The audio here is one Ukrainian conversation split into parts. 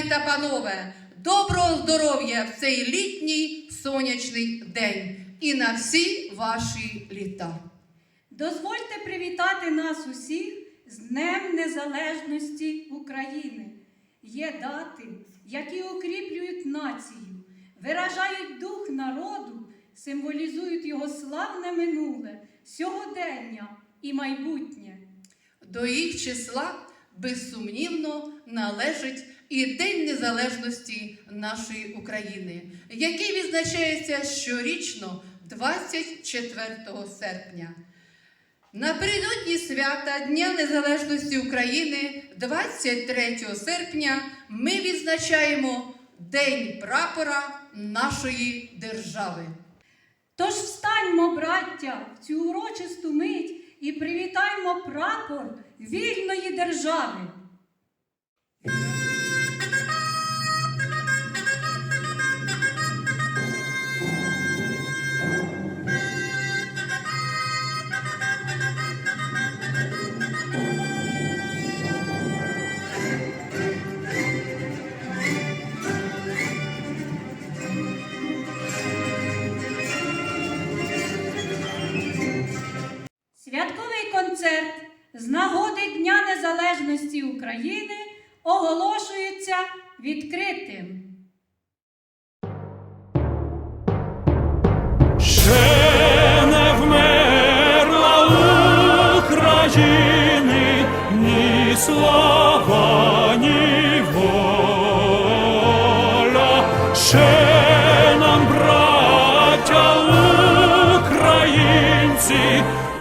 здорове, доброго здоров'я в цей літній сонячний день і на всі ваші літа. Дозвольте привітати нас усіх з Днем Незалежності України. Є дати, які укріплюють націю, виражають дух народу, символізують його славне минуле, сьогодення і майбутнє. До їх числа безсумнівно належить і День Незалежності нашої України, який відзначається щорічно 24 серпня. Напередодні свята Дня Незалежності України 23 серпня ми відзначаємо День прапора нашої держави. Тож встаньмо, браття, в цю урочисту мить і привітаймо прапор вільної держави. З нагоди Дня Незалежності України оголошується відкритим.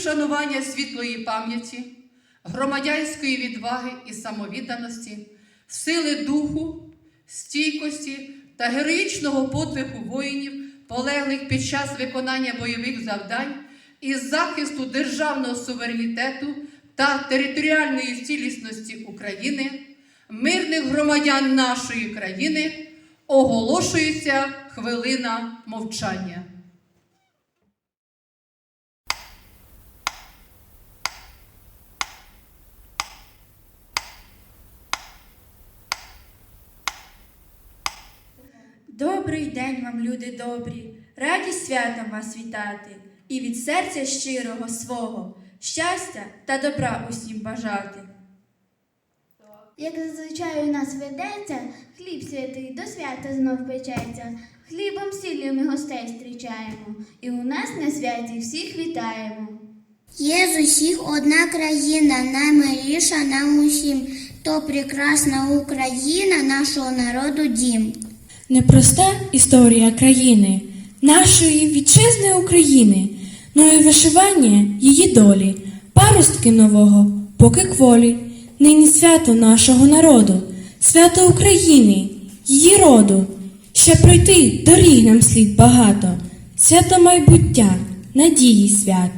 вшанування світлої пам'яті, громадянської відваги і самовідданості, сили духу, стійкості та героїчного подвигу воїнів, полеглих під час виконання бойових завдань і захисту державного суверенітету та територіальної цілісності України, мирних громадян нашої країни оголошується хвилина мовчання. Добрий день вам, люди добрі, раді святом вас вітати і від серця щирого свого щастя та добра усім бажати. Як зазвичай у нас ведеться, хліб святий до свята знов печеться. Хлібом сіллю ми гостей зустрічаємо, і у нас на святі всіх вітаємо. Є з усіх одна країна, наймиліша нам усім, то прекрасна Україна, нашого народу дім. Непроста історія країни, нашої вітчизни України, ну і вишивання її долі, паростки нового, поки кволі, нині свято нашого народу, свято України, її роду. Ще пройти доріг нам слід багато, свято майбуття, надії свят.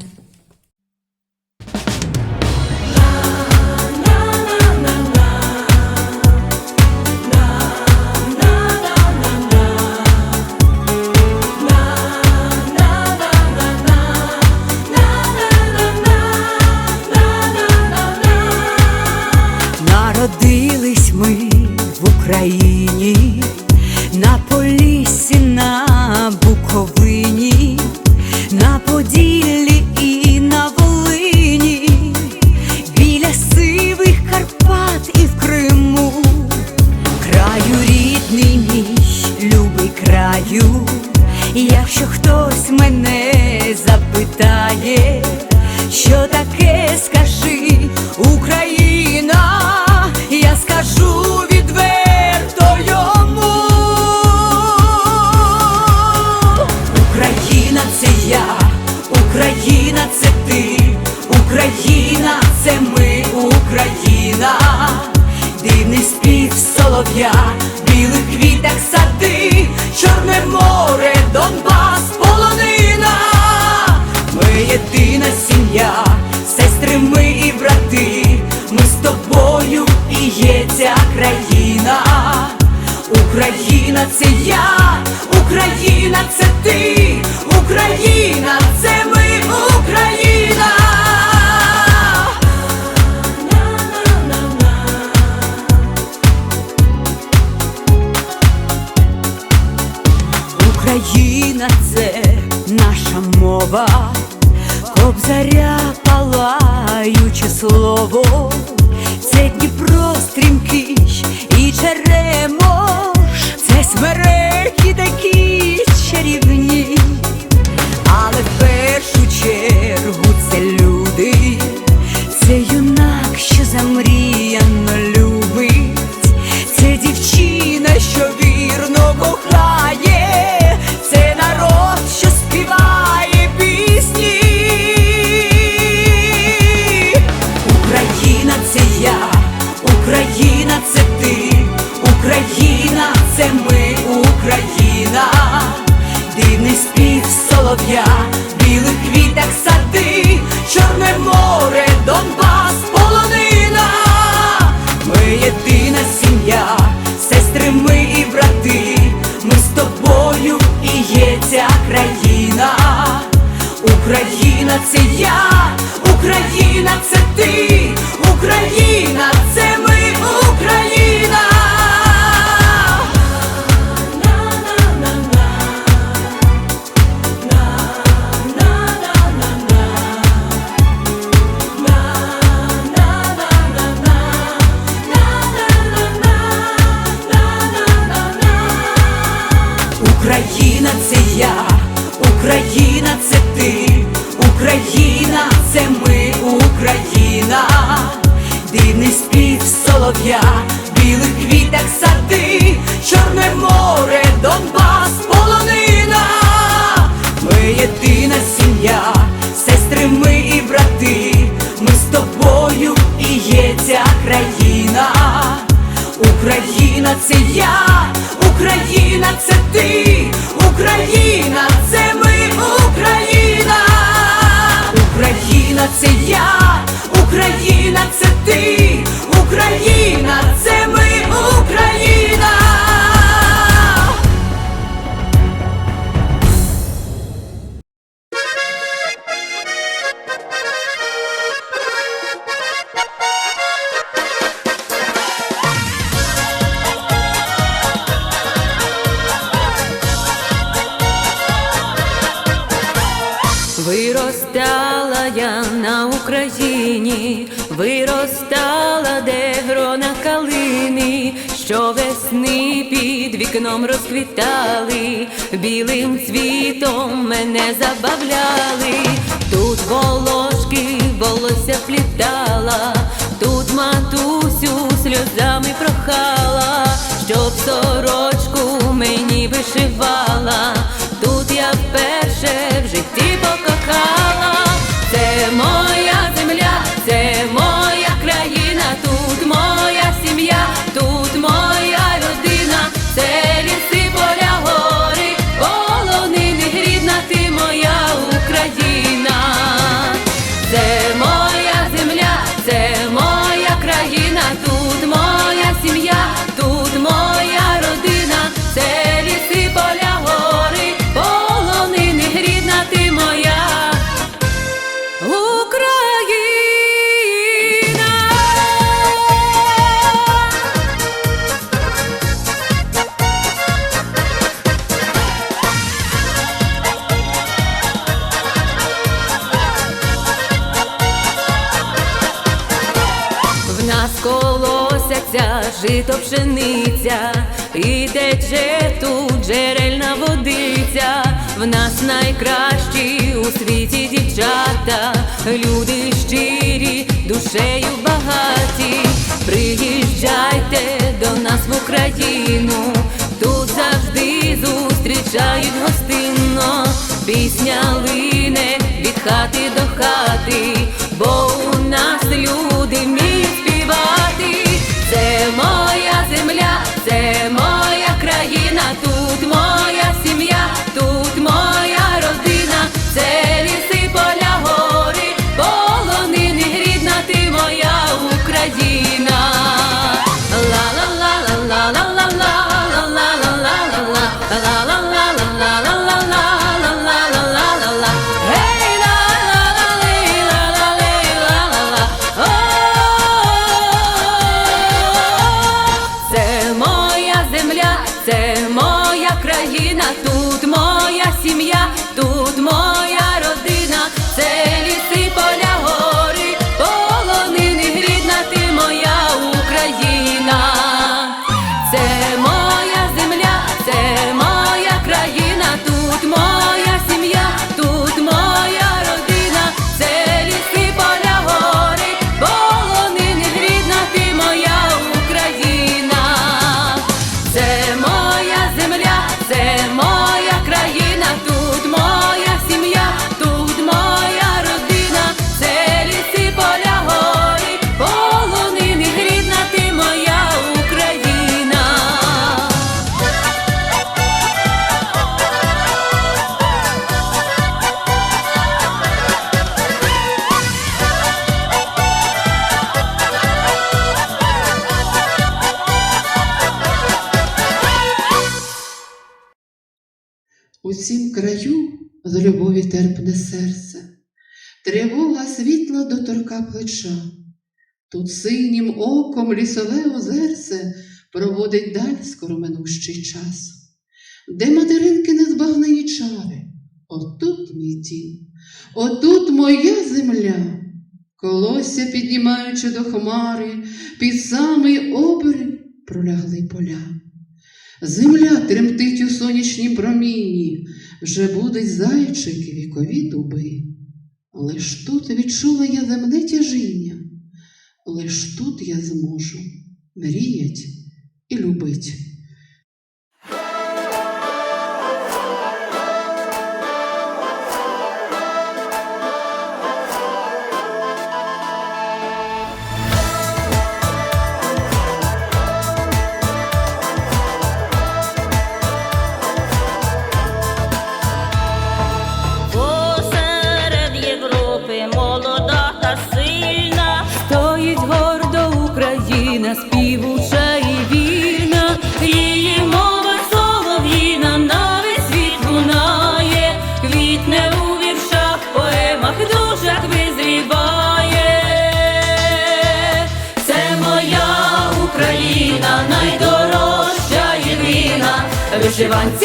білим цвітом мене забавляли, тут волошки волосся плітала, тут матусю сльозами прохала, щоб сорочку мені вишивала. дівчата, люди щирі, душею багаті, приїжджайте до нас в Україну, тут завжди зустрічають гостинно, пісня лине від хати до хати, бо у нас люди вміють співати, це моя земля, це моя країна тут. Україна, тут моя сім'я, тут моя. У цім краю з любові терпне серце, тривога світла доторка плеча. Тут синім оком лісове озерце проводить даль скороминущий час, де материнки незбагнені чари, отут мій дім, отут моя земля, колосся піднімаючи до хмари, під самий обрив пролягли поля. Земля тремтить у сонячні промінні, вже будуть зайчики вікові дуби. Лиш тут відчула я земне тяжіння, лиш тут я зможу мріять і любить.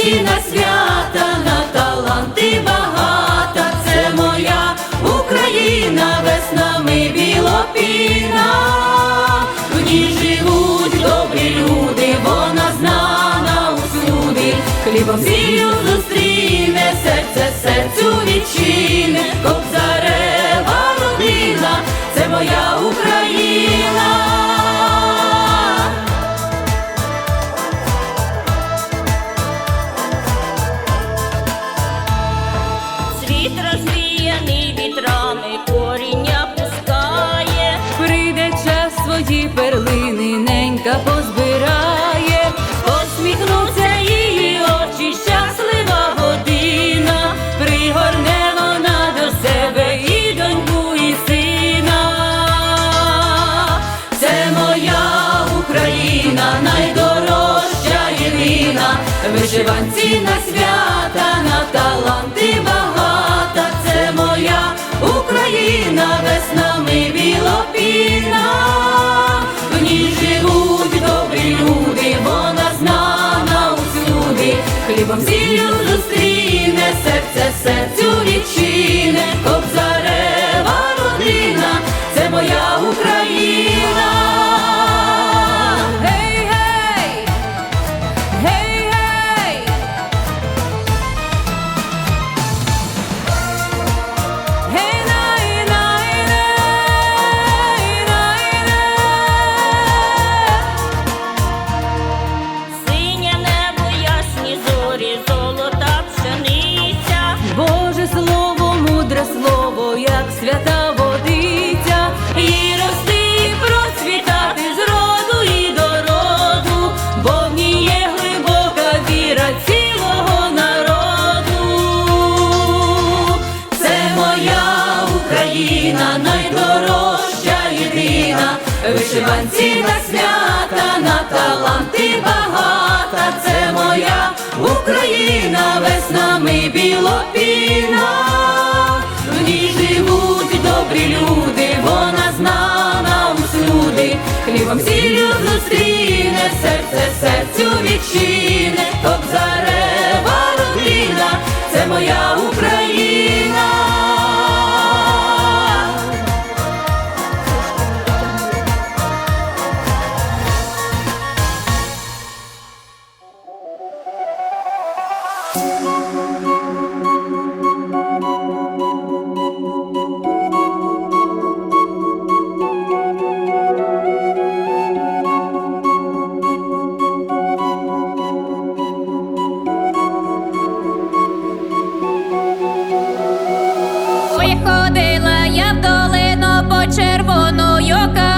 Вишиванці на свята, на таланти багата. Це моя Україна, веснами білопіна. В ній живуть добрі люди, вона знана усюди. Хлібом сіллю зустріне, серце серцю відчине, кобзарева родина, це моя Україна. Білопіна. Вишиванці на свята, на таланти багата. Це моя Україна, веснами білопіна. В ній живуть добрі люди, вона знана усюди. Хлібом сіллю зустріне, серце серцю відчине, кобзарева родина, це моя Україна. Червоною калину.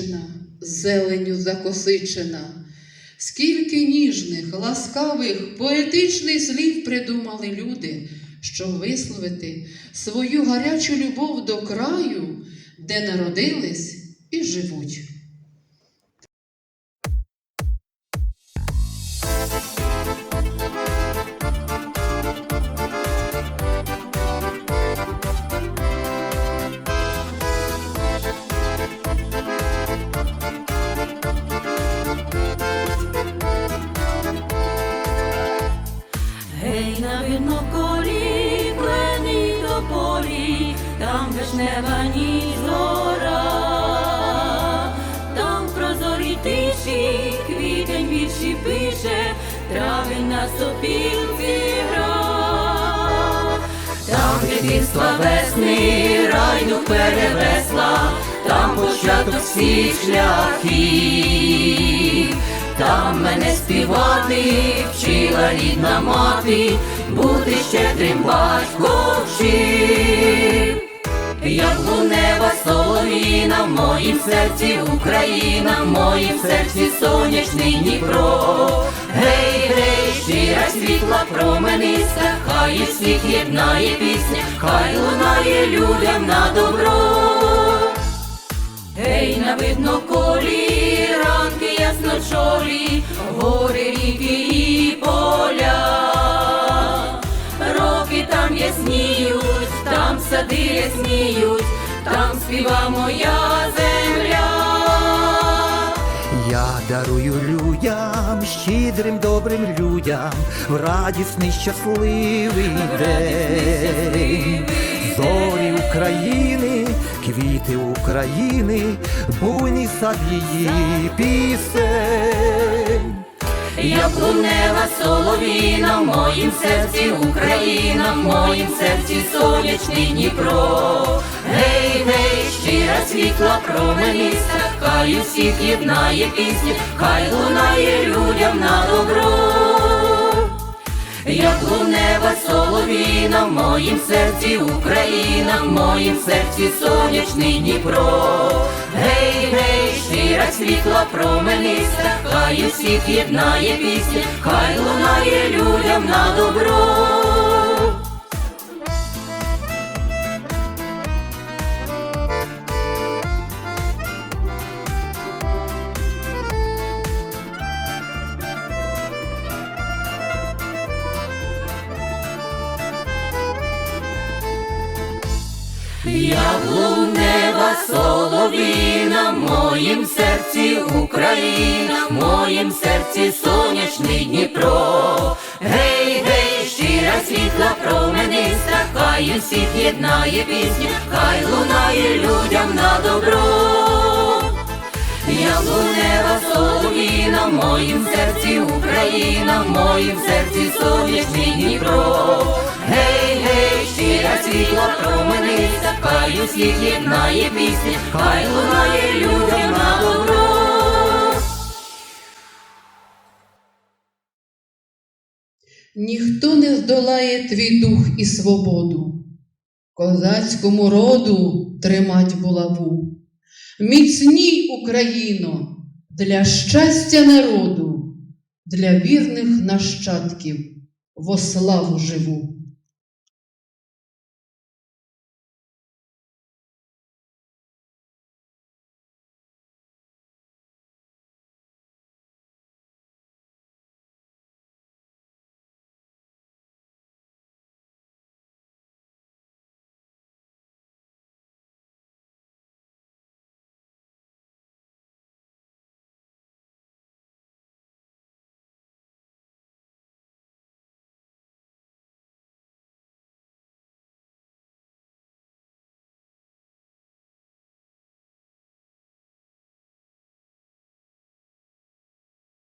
дівчина зеленю закосичена, скільки ніжних, ласкавих, поетичних слів придумали люди, щоб висловити свою гарячу любов до краю, де народились і живуть. дитинства весни, райну перевесла, там початок всіх шляхів, там мене співати, вчила рідна мати, бути щедрим батьком вчив. Яблунева соловіна, в моїм серці Україна, в моїм серці сонячний Дніпро. Гей, гей, щира світла промениста, хай їх всіх єднає пісня, хай лунає людям на добро. Гей, на видно колі, ранки ясночолі, гори, ріки і поля. Роки там ясніють, сади ясніють, там співа моя земля. Я дарую людям, щедрим добрим людям, в радісний щасливий день. Зорі України, квіти України, буйний сад її пісень. Яблунева соловіна, в моїм серці Україна, в моїм серці сонячний Дніпро. Гей, гей, щира світла променіста, хай усіх єднає пісня, хай лунає людям на добро. Яблунева соловіна, в моїм серці Україна, в моїм серці сонячний Дніпро. Гей, гей, щира світла променіста, хай усіх єднає пісня, хай лунає людям на добро. Моїм серці Україна, в моїм серці сонячний Дніпро. Гей, гей, щира світла промениста, хай усіх єднає пісня, хай лунає людям на добро. Яблунева соловіна, в моїм серці Україна, в моїм серці сонячний Дніпро. Гей, гей, щира світла промениста, хай усіх єднає пісня, хай лунає людям на добро. Ніхто не здолає твій дух і свободу, козацькому роду тримать булаву. Міцній Україно для щастя народу, для вірних нащадків во славу живу.